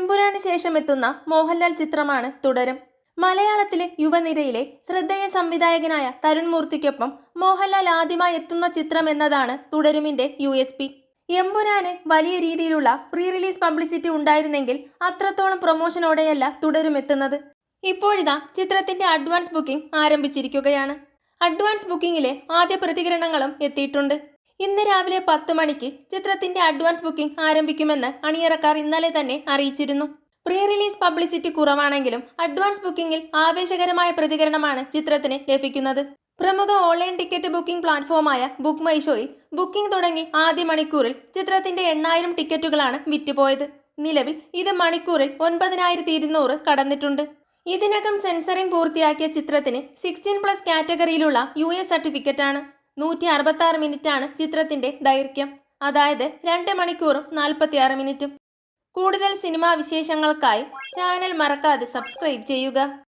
എമ്പുരാന് ശേഷം എത്തുന്ന മോഹൻലാൽ ചിത്രമാണ് തുടരും. മലയാളത്തിലെ യുവനിരയിലെ ശ്രദ്ധേയ സംവിധായകനായ തരുൺ മൂർത്തിക്കൊപ്പം മോഹൻലാൽ ആദ്യമായി എത്തുന്ന ചിത്രം എന്നതാണ് തുടരുമിന്റെ യു എസ് പി. എമ്പുരാന് വലിയ രീതിയിലുള്ള പ്രീ റിലീസ് പബ്ലിസിറ്റി ഉണ്ടായിരുന്നെങ്കിൽ അത്രത്തോളം പ്രൊമോഷനോടെയല്ല തുടരും എത്തുന്നത്. ഇപ്പോഴിതാ ചിത്രത്തിന്റെ അഡ്വാൻസ് ബുക്കിംഗ് ആരംഭിച്ചിരിക്കുകയാണ്. അഡ്വാൻസ് ബുക്കിംഗിലെ ആദ്യ പ്രതികരണങ്ങളും എത്തിയിട്ടുണ്ട്. ഇന്ന് രാവിലെ പത്ത് മണിക്ക് ചിത്രത്തിന്റെ അഡ്വാൻസ് ബുക്കിംഗ് ആരംഭിക്കുമെന്ന് അണിയറക്കാർ ഇന്നലെ തന്നെ അറിയിച്ചിരുന്നു. പ്രീ റിലീസ് പബ്ലിസിറ്റി കുറവാണെങ്കിലും അഡ്വാൻസ് ബുക്കിംഗിൽ ആവേശകരമായ പ്രതികരണമാണ് ചിത്രത്തിന് ലഭിക്കുന്നത്. പ്രമുഖ ഓൺലൈൻ ടിക്കറ്റ് ബുക്കിംഗ് പ്ലാറ്റ്ഫോമായ ബുക്ക് മൈഷോയിൽ ബുക്കിംഗ് തുടങ്ങി ആദ്യ മണിക്കൂറിൽ ചിത്രത്തിന്റെ എണ്ണായിരം ടിക്കറ്റുകളാണ് വിറ്റുപോയത്. നിലവിൽ ഇത് മണിക്കൂറിൽ ഒൻപതിനായിരത്തി ഇരുന്നൂറ് കടന്നിട്ടുണ്ട്. ഇതിനകം സെൻസറിംഗ് പൂർത്തിയാക്കിയ ചിത്രത്തിന് സിക്സ്റ്റീൻ പ്ലസ് കാറ്റഗറിയിലുള്ള യു എ സർട്ടിഫിക്കറ്റാണ്. നൂറ്റി അറുപത്തി ആറ് മിനിറ്റ് ആണ് ചിത്രത്തിന്റെ ദൈർഘ്യം. അതായത് രണ്ട് മണിക്കൂറും നാൽപ്പത്തിയാറ് മിനിറ്റും. കൂടുതൽ സിനിമാ വിശേഷങ്ങൾക്കായി ചാനൽ മറക്കാതെ സബ്സ്ക്രൈബ് ചെയ്യുക.